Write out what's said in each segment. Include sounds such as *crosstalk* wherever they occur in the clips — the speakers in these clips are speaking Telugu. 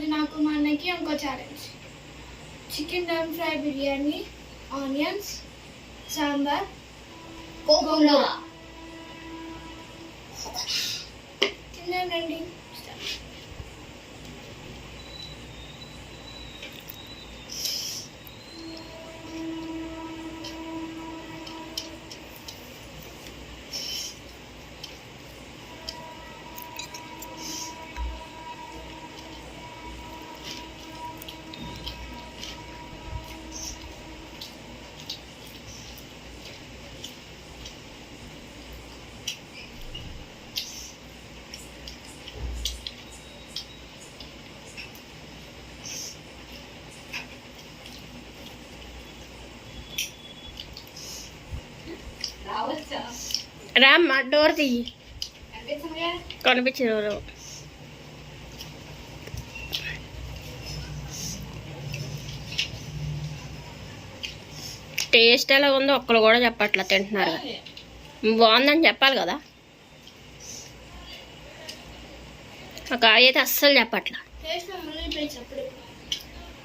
ఈరోజు నాకు మా అన్నకి ఇంకో challenge chicken dum fry biryani onions sambar gongura. తిన్నానండి. రామ్మా డోర్ తీయి కనిపించదు టేస్ట్ ఎలా ఉందో ఒక్కరు కూడా చెప్పట్లా తింటున్నారు. బాగుందని చెప్పాలి కదా. ఒక అయితే అస్సలు చెప్పట్లా.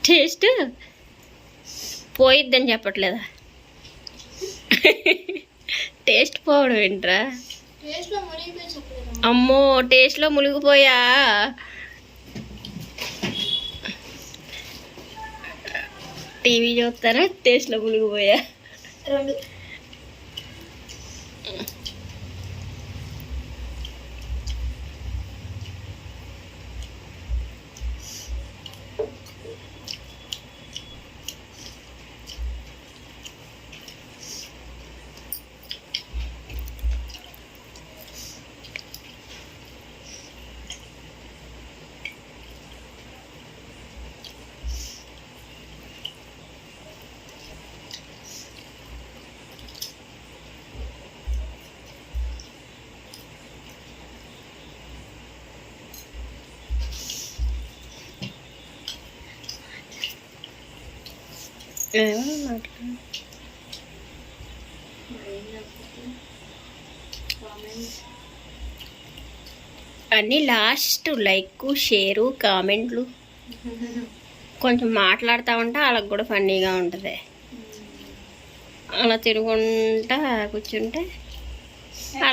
టేస్ట్ పోయిద్దని చెప్పట్లేదా? టేస్ట్ పోవడం ఏంట్రా? టేస్ట్లో మునిగిపోయి చెప్పలేదు? అమ్మో టేస్ట్లో మునిగిపోయా? టీవీ చూస్తారా? టేస్ట్లో మునిగిపోయా? అన్నీ లాస్ట్ లైక్ షేరు కామెంట్లు. కొంచెం మాట్లాడుతూ ఉంటే వాళ్ళకి కూడా ఫన్నీగా ఉంటుంది. అలా తిరుగుంటా కూర్చుంటే *laughs*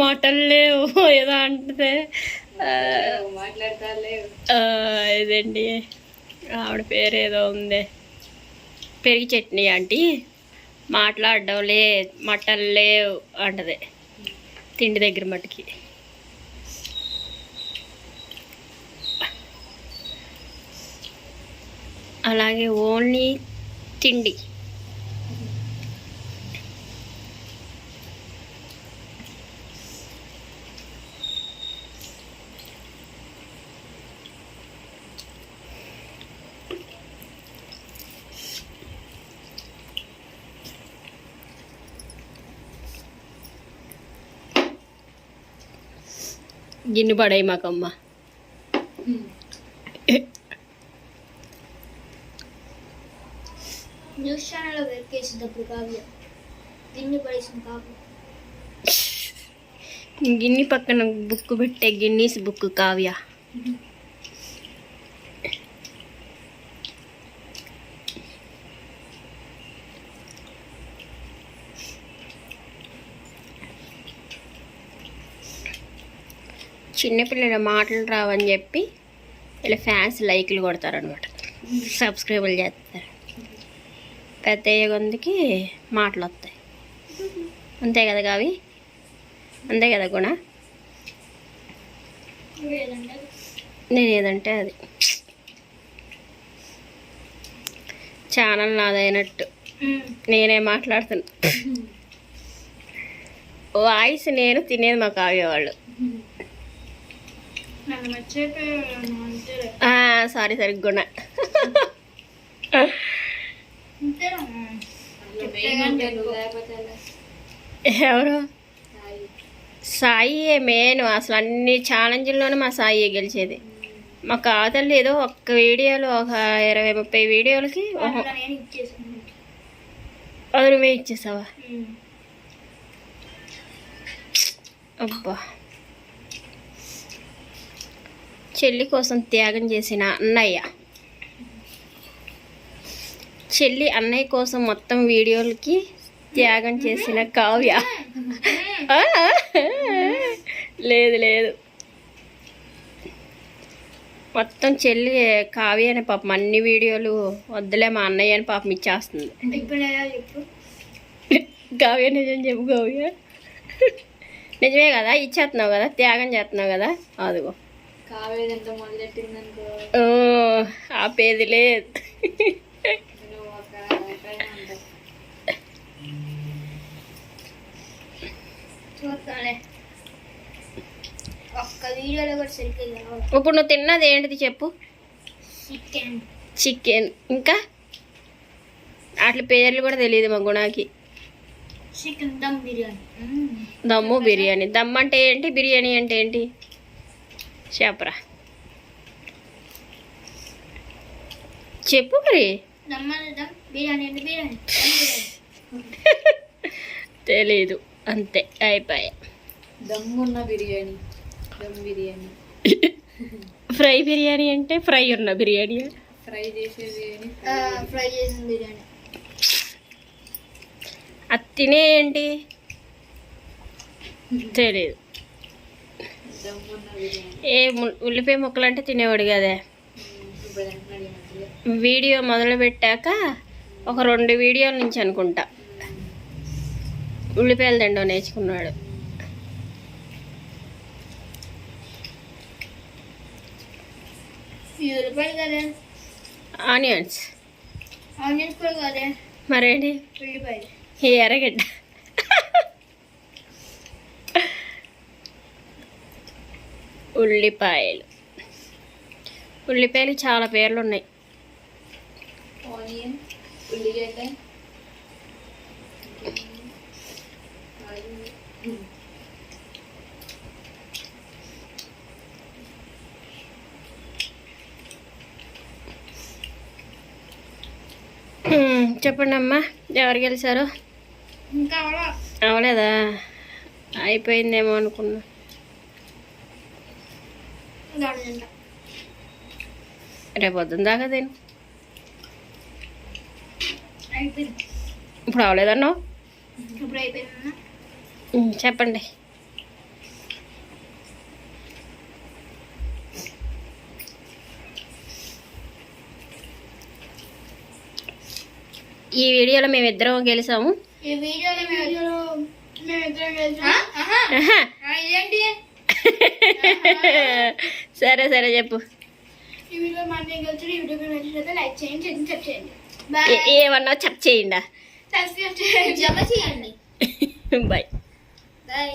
మాటలు లేవు ఏదో అంటే ఇదండి ఆవిడ పేరు ఏదో ఉంది. పెరిగి చట్నీ ఆంటీ. మాట్లాడడం లే మటలు లేవు అంటది. తిండి దగ్గర మటుకి. అలాగే ఓన్లీ తిండి. గిన్నె పడాయి మాకమ్మ. న్యూస్ ఛానల్లో వెతికేసేటప్పుడు కావ్య. తిండి పడేసిన కావ్య. గిన్ని పక్కన బుక్ పెట్టే గిన్నీస్ బుక్ కావ్య. చిన్నపిల్లల మాటలు రావని చెప్పి ఇలా ఫ్యాన్స్ లైక్లు కొడతారనమాట సబ్స్క్రైబులు చేస్తారు. పెద్ద కొందికి మాటలు వస్తాయి. అంతే కదా కావి అంతే కదా గుణ? నేను ఏదంటే అది. ఛానల్ నాదైనట్టు. నేనే మాట్లాడుతున్నా. వాయిస్ నేను తినేది మా కావ్య సారీ సరి గుణ అంతేనా అందులో మెయిన్ అంటే నువ్వు లేకపోతే ఎలా? ఎవరు? సాయి. మెయిన్ అసలు అన్ని ఛాలెంజ్ల్లోనే మా సాయి గెలిచేది. మా కాతలు ఏదో ఒక్క వీడియోలో ఒక ఇరవై ముప్పై వీడియోలకి అది నువ్వే ఇచ్చేసావా? అబ్బా. చెల్లి కోసం త్యాగం చేసిన అన్నయ్య. చెల్లి అన్నయ్య కోసం మొత్తం వీడియోలకి త్యాగం చేసిన కావ్య. లేదు లేదు. మొత్తం చెల్లి కావ్య అని పాపం అన్ని వీడియోలు వద్దులే మా అన్నయ్య అని పాపం ఇచ్చేస్తుంది. కావ్య నిజం చెప్పు కావ్య. నిజమే కదా? ఇచ్చేస్తున్నావు కదా? త్యాగం చేస్తున్నావు కదా? అదిగో. ఓ, ఆపేది లేదు. ఇప్పుడు నువ్వు తిన్నది ఏంటిది చెప్పు? చికెన్. చికెన్. ఇంకా? వాటి పేర్లు కూడా తెలియదు మా గుణాకి. చికెన్ దమ్ బిర్యానీ. దమ్ము బిర్యానీ. దమ్ అంటే ఏంటి? బిర్యానీ అంటే ఏంటి? చెప్పరా చెప్పు మరి. తెలీదు. అంతే అయిపోయా. దమ్మున్న బిర్యానీ. దమ్ బిర్యానీ. ఫ్రై బిర్యానీ అంటే ఫ్రై ఉన్న బిర్యానీ. ఫ్రై చేసే బిర్యానీ ఫ్రై చేసిన బిర్యానీ. అది తినే ఏంటి తెలీదు. దమ్మున్న బిర్యానీ ఏ ఉల్లిపాయ ముక్కలు అంటే తినేవాడు కదే. వీడియో మొదలు పెట్టాక ఒక రెండు వీడియోల నుంచి అనుకుంటా. ఉల్లిపాయలు దండం నేర్చుకున్నాడు. ఆనియన్స్. ఆనియన్స్ మరేంటి? ఎర్రగడ్డ. ఉల్లిపాయలు. ఉల్లిపాయలు చాలా పేర్లు ఉన్నాయి ఆనియన్ ఉల్లిగడ్డ హ్మ్, చెప్పండి అమ్మా ఎవరు గెలిచారు? ఇంకా అవలేదా? అయిపోయిందేమో అనుకున్నా. రేపు పొద్దున్న దాకా తిను. ఇప్పుడు అవలేదన్నావు? చెప్పండి. ఈ వీడియోలో మేమిద్దరం గెలిచాము. ఈ వీడియోలో మేము మేము *laughs* సరే సరే చెప్పు. ఈ వీడియో మన కలిసి ఈ వీడియో నచ్చినట్లయితే లైక్ చేయండి చేయండి సబ్ చేయండి. ఏ- బాయ్ ఏమన్నా చెప్ చేయండి? సబ్స్క్రైబ్ చేయండి. జమ చేయండి *laughs* బాయ్ బాయ్